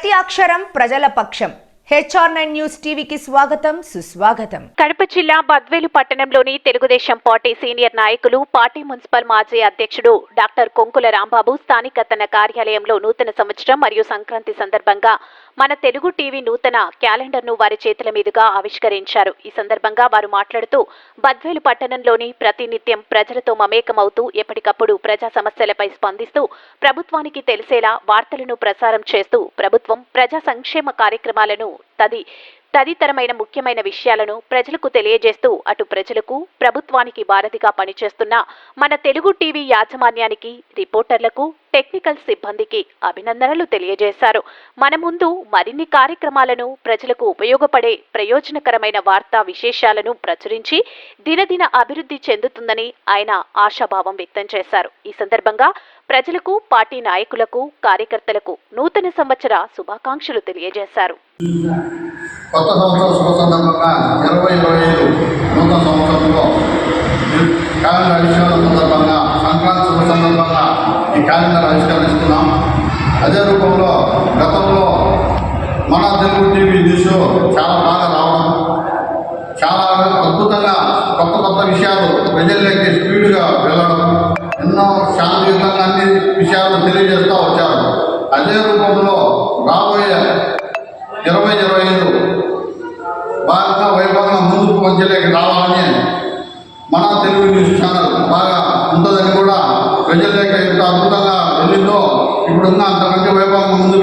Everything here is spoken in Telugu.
ప్రతి అక్షరం ప్రజల పక్షం. హెచ్ఆర్ నైన్ న్యూస్ టీవీకి స్వాగతం సుస్వాగతం. కడప జిల్లా బద్వేలు పట్టణంలోని తెలుగుదేశం పార్టీ సీనియర్ నాయకులు పార్టీ మున్సిపల్ మాజీ అధ్యక్షుడు డాక్టర్ కొంకుల రాంబాబు స్థానిక తన కార్యాలయంలో నూతన సంవత్సరం మరియు సంక్రాంతి సందర్భంగా మన తెలుగు టీవీ నూతన క్యాలెండర్ను వారి చేతుల మీదుగా ఆవిష్కరించారు. ఈ సందర్భంగా వారు మాట్లాడుతూ బద్వేలు పట్టణంలోని ప్రతినిత్యం ప్రజలతో మమేకమవుతూ ఎప్పటికప్పుడు ప్రజా సమస్యలపై స్పందిస్తూ ప్రభుత్వానికి తెలిసేలా వార్తలను ప్రసారం చేస్తూ ప్రభుత్వం ప్రజా సంక్షేమ కార్యక్రమాలను తది తదితరమైన ముఖ్యమైన విషయాలను ప్రజలకు తెలియజేస్తూ అటు ప్రజలకు ప్రభుత్వానికి వారధిగా పనిచేస్తున్న మన తెలుగు టీవీ యాజమాన్యానికి రిపోర్టర్లకు టెక్నికల్ సిబ్బందికి అభినందనలు తెలియజేశారు. మన ముందు మరిన్ని కార్యక్రమాలను ప్రజలకు ఉపయోగపడే ప్రయోజనకరమైన వార్తా విశేషాలను ప్రచురించి దినదిన అభివృద్ధి చెందుతుందని ఆయన ఆశాభావం వ్యక్తం చేశారు. ఈ సందర్భంగా ప్రజలకు పార్టీ నాయకులకు కార్యకర్తలకు నూతన సంవత్సర శుభాకాంక్షలు తెలియజేశారు. కొత్త సంవత్సరం శుభ సందర్భంగా ఇరవై ఇరవై ఐదు నూతన సంవత్సరంలో క్యాలెండర్ ఆవిష్కరణ సందర్భంగా సంక్రాంతి శుభ సందర్భంగా ఈ క్యాలెండర్ ఆవిష్కరణిస్తున్నాం అదే రూపంలో గతంలో మన తెలుగు టీవీ న్యూస్ చాలా బాగా రావడం చాలా అద్భుతంగా కొత్త కొత్త విషయాలు ప్రజల్లోకి స్పీడ్గా వెళ్ళడం ఎన్నో శాంతియుతంగా అన్ని విషయాలు తెలియజేస్తూ వచ్చారు. అదే రూపంలో రాబోయే ఇరవై ఇరవై ఐదు బాగా వైభవంగా ముందుకు మధ్యలోకి రావాలని మన తెలుగు న్యూస్ ఛానల్ బాగా ఉంటుందని కూడా ప్రజల్లోకి ఎంత అద్భుతంగా వెళ్ళిందో ఇప్పుడున్న అంతకంటే వైభవంగా ముందుకు